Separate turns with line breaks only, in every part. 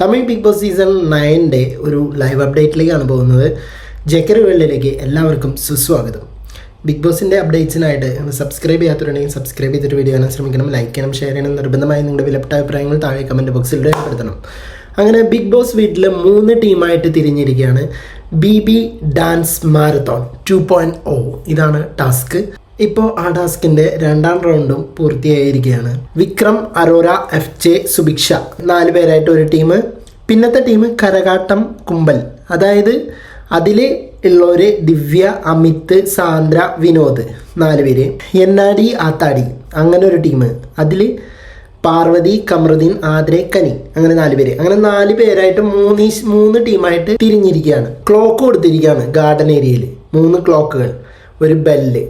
Tamil big boss season നയന്റെ ഒരു live അപ്ഡേറ്റിലേക്കാണ് പോകുന്നത്. ജക്കറി വേൾഡിലേക്ക് എല്ലാവർക്കും സുസ്വാഗതം. ബിഗ് ബോസിന്റെ അപ്ഡേറ്റ്സിനായിട്ട് സബ്സ്ക്രൈബ് ചെയ്യാത്തവരുണ്ടെങ്കിൽ സബ്സ്ക്രൈബ് ചെയ്തിട്ട് വീഡിയോ കാണാൻ ശ്രമിക്കണം. ലൈക്ക് ചെയ്യണം ഷെയർ ചെയ്യണം. നിർബന്ധമായി നിങ്ങളുടെ വിലപ്പെട്ട അഭിപ്രായങ്ങൾ താഴെ കമന്റ് ബോക്സിൽ രേഖപ്പെടുത്തണം. അങ്ങനെ ബിഗ് ബോസ് വീട്ടിൽ മൂന്ന് ടീമായിട്ട് തിരിഞ്ഞിരിക്കുകയാണ്. B B dance marathon two point O ഇതാണ് ടാസ്ക് ഇപ്പോൾ ആ ടാസ്കിന്റെ രണ്ടാം റൗണ്ടും പൂർത്തിയായിരിക്കുകയാണ്. വിക്രം അറോറ എഫ് ജെ സുഭിക്ഷ നാല് പേരായിട്ട് ഒരു ടീം പിന്നത്തെ ടീം കരകാട്ടം കുമ്പൽ. അതായത് അതിൽ ഉള്ളവർ ദിവ്യ അമിത് സാന്ദ്ര വിനോദ് നാല് പേര്. എന്നാടി ആത്താടി അങ്ങനെ ഒരു ടീം അതിൽ പാർവതി കമറുദ്ദീൻ ആദ്രെ കനി അങ്ങനെ നാല് പേര്. അങ്ങനെ നാല് പേരായിട്ട് മൂന്ന് മൂന്ന് ടീമായിട്ട് തിരിഞ്ഞിരിക്കുകയാണ്. ക്ലോക്ക് കൊടുത്തിരിക്കുകയാണ് ഗാർഡൻ ഏരിയയിൽ മൂന്ന് ക്ലോക്കുകൾ ഒരു ബെല്ല്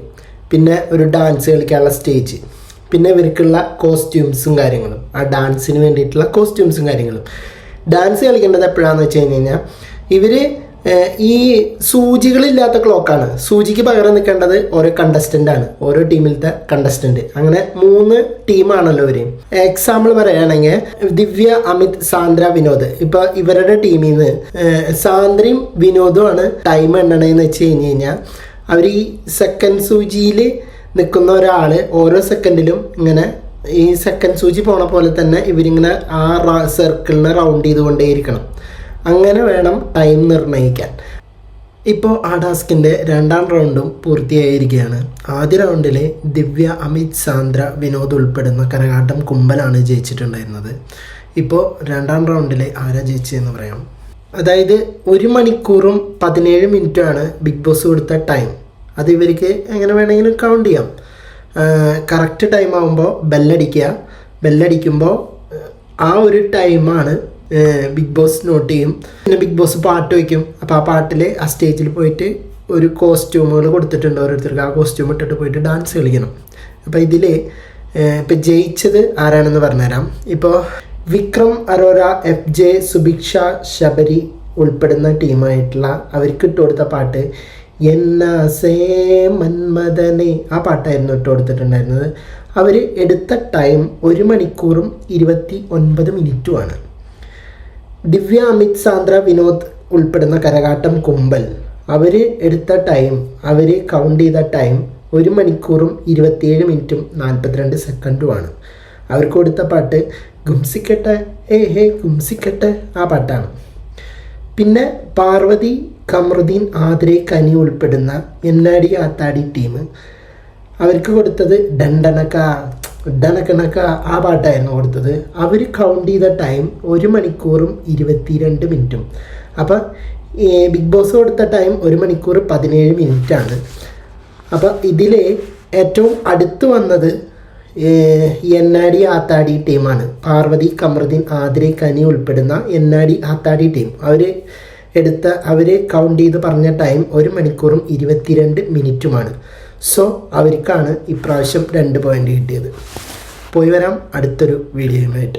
പിന്നെ ഒരു ഡാൻസ് കളിക്കാനുള്ള സ്റ്റേജ് പിന്നെ ഇവർക്കുള്ള കോസ്റ്റ്യൂംസും കാര്യങ്ങളും. ആ ഡാൻസിന് വേണ്ടിയിട്ടുള്ള കോസ്റ്റ്യൂംസും കാര്യങ്ങളും. ഡാൻസ് കളിക്കേണ്ടത് എപ്പോഴാണെന്ന് വെച്ച് കഴിഞ്ഞ് കഴിഞ്ഞാൽ ഇവർ ഈ സൂചികളില്ലാത്ത ക്ലോക്കാണ് സൂചിക്ക് പകരം നിൽക്കേണ്ടത് ഓരോ കണ്ടസ്റ്റന്റ് ആണ്. ഓരോ ടീമിലത്തെ കണ്ടസ്റ്റന്റ് അങ്ങനെ മൂന്ന് ടീമാണല്ലോ ഇവർ എക്സാമ്പിൾ പറയുകയാണെങ്കിൽ ദിവ്യ അമിത് സാന്ദ്ര വിനോദ്. ഇപ്പോൾ ഇവരുടെ ടീമിൽ നിന്ന് സാന്ദ്രയും വിനോദുമാണ് ടൈം എണ്ണണതെന്ന് വെച്ച് കഴിഞ്ഞ് കഴിഞ്ഞാൽ അവർ ഈ സെക്കൻഡ് സൂചിയിൽ നിൽക്കുന്ന ഒരാൾ ഓരോ സെക്കൻഡിലും ഇങ്ങനെ ഈ സെക്കൻഡ് സൂചി പോണ പോലെ തന്നെ ഇവരിങ്ങനെ ആ സർക്കിളിനെ റൗണ്ട് ചെയ്തുകൊണ്ടേയിരിക്കണം. അങ്ങനെ വേണം ടൈം നിർണയിക്കാൻ. ഇപ്പോൾ ആ ടാസ്കിന്റെ രണ്ടാം റൗണ്ടും പൂർത്തിയായിരിക്കുകയാണ്. ആദ്യ റൗണ്ടിൽ ദിവ്യ അമിത് സാന്ദ്ര വിനോദ് ഉൾപ്പെടുന്ന കരകാട്ടം കുമ്പലാണ് ജയിച്ചിട്ടുണ്ടായിരുന്നത്. ഇപ്പോൾ രണ്ടാം റൗണ്ടിൽ ആരാ ജയിച്ചതെന്ന് പറയാം? അതായത് ഒരു മണിക്കൂറും പതിനേഴ് മിനിറ്റുമാണ് ബിഗ് ബോസ് കൊടുത്ത ടൈം. അത് ഇവർക്ക് എങ്ങനെ വേണമെങ്കിലും കൗണ്ട് ചെയ്യാം. കറക്റ്റ് ടൈം ആകുമ്പോൾ ബെല്ലടിക്കുക. ബെല്ലടിക്കുമ്പോൾ ആ ഒരു ടൈമാണ് ബിഗ് ബോസ് നോട്ട് ചെയ്യും. പിന്നെ ബിഗ് ബോസ് പാട്ട് വയ്ക്കും. അപ്പോൾ ആ പാട്ടിൽ ആ സ്റ്റേജിൽ പോയിട്ട് ഒരു കോസ്റ്റ്യൂമുകൾ കൊടുത്തിട്ടുണ്ട് ഓരോരുത്തർക്ക്. ആ കോസ്റ്റ്യൂം ഇട്ടിട്ട് പോയിട്ട് ഡാൻസ് കളിക്കണം. അപ്പോൾ ഇതിൽ ഇപ്പം ജയിച്ചത് ആരാണെന്ന് പറഞ്ഞുതരാം. ഇപ്പോൾ വിക്രം അറോറ എഫ് ജെ സുഭിക്ഷ ശബരി ഉൾപ്പെടുന്ന ടീമായിട്ടുള്ള അവർക്ക് ഇട്ട് കൊടുത്ത പാട്ട് എന്നാസേ മന്മദനെ ആ പാട്ടായിരുന്നു ഇട്ട് കൊടുത്തിട്ടുണ്ടായിരുന്നത്. അവർ എടുത്ത ടൈം ഒരു മണിക്കൂറും ഇരുപത്തി ഒൻപത് മിനിറ്റുമാണ്. ദിവ്യ അമിത് സാന്ദ്ര വിനോദ് ഉൾപ്പെടുന്ന കരകാട്ടം കുമ്പൽ. അവർ എടുത്ത ടൈം അവർ കൗണ്ട് ചെയ്ത ടൈം ഒരു മണിക്കൂറും ഇരുപത്തിയേഴ് മിനിറ്റും നാൽപ്പത്തിരണ്ട് സെക്കൻഡുമാണ്. അവർക്ക് കൊടുത്ത പാട്ട് ഗുംസിക്കട്ടെ ഏ ഹേ ഗുംസിക്കട്ടെ ആ പാട്ടാണ്. പിന്നെ പാർവതി കമറുദ്ദീൻ ആതിരെ കനി ഉൾപ്പെടുന്ന എന്നാടി ആത്താടി ടീം അവർക്ക് കൊടുത്തത് ഡണ്ടനക്ക. ഡണക്കണക്ക ആ പാട്ടായിരുന്നു കൊടുത്തത്. അവർ കൗണ്ട് ചെയ്ത ടൈം ഒരു മണിക്കൂറും ഇരുപത്തിരണ്ട് മിനിറ്റും. അപ്പം ബിഗ് ബോസ് കൊടുത്ത ടൈം ഒരു മണിക്കൂർ പതിനേഴ് മിനിറ്റാണ്. അപ്പം ഇതിൽ ഏറ്റവും അടുത്ത് വന്നത് എന്നാടി ആത്താടി ടീമാണ്. പാർവതി കമറുദ്ദീൻ ആതിരെ കനി ഉൾപ്പെടുന്ന എൻ ആർ ഡി ആത്താടി ടീം. അവർ എടുത്ത അവർ കൗണ്ട് ചെയ്ത് പറഞ്ഞ ടൈം ഒരു മണിക്കൂറും ഇരുപത്തിരണ്ട് മിനിറ്റുമാണ്. സോ അവർക്കാണ് ഇപ്രാവശ്യം രണ്ട് പോയിന്റ് കിട്ടിയത്. പോയി വരാം. അടുത്തൊരു വീഡിയോയുമായിട്ട്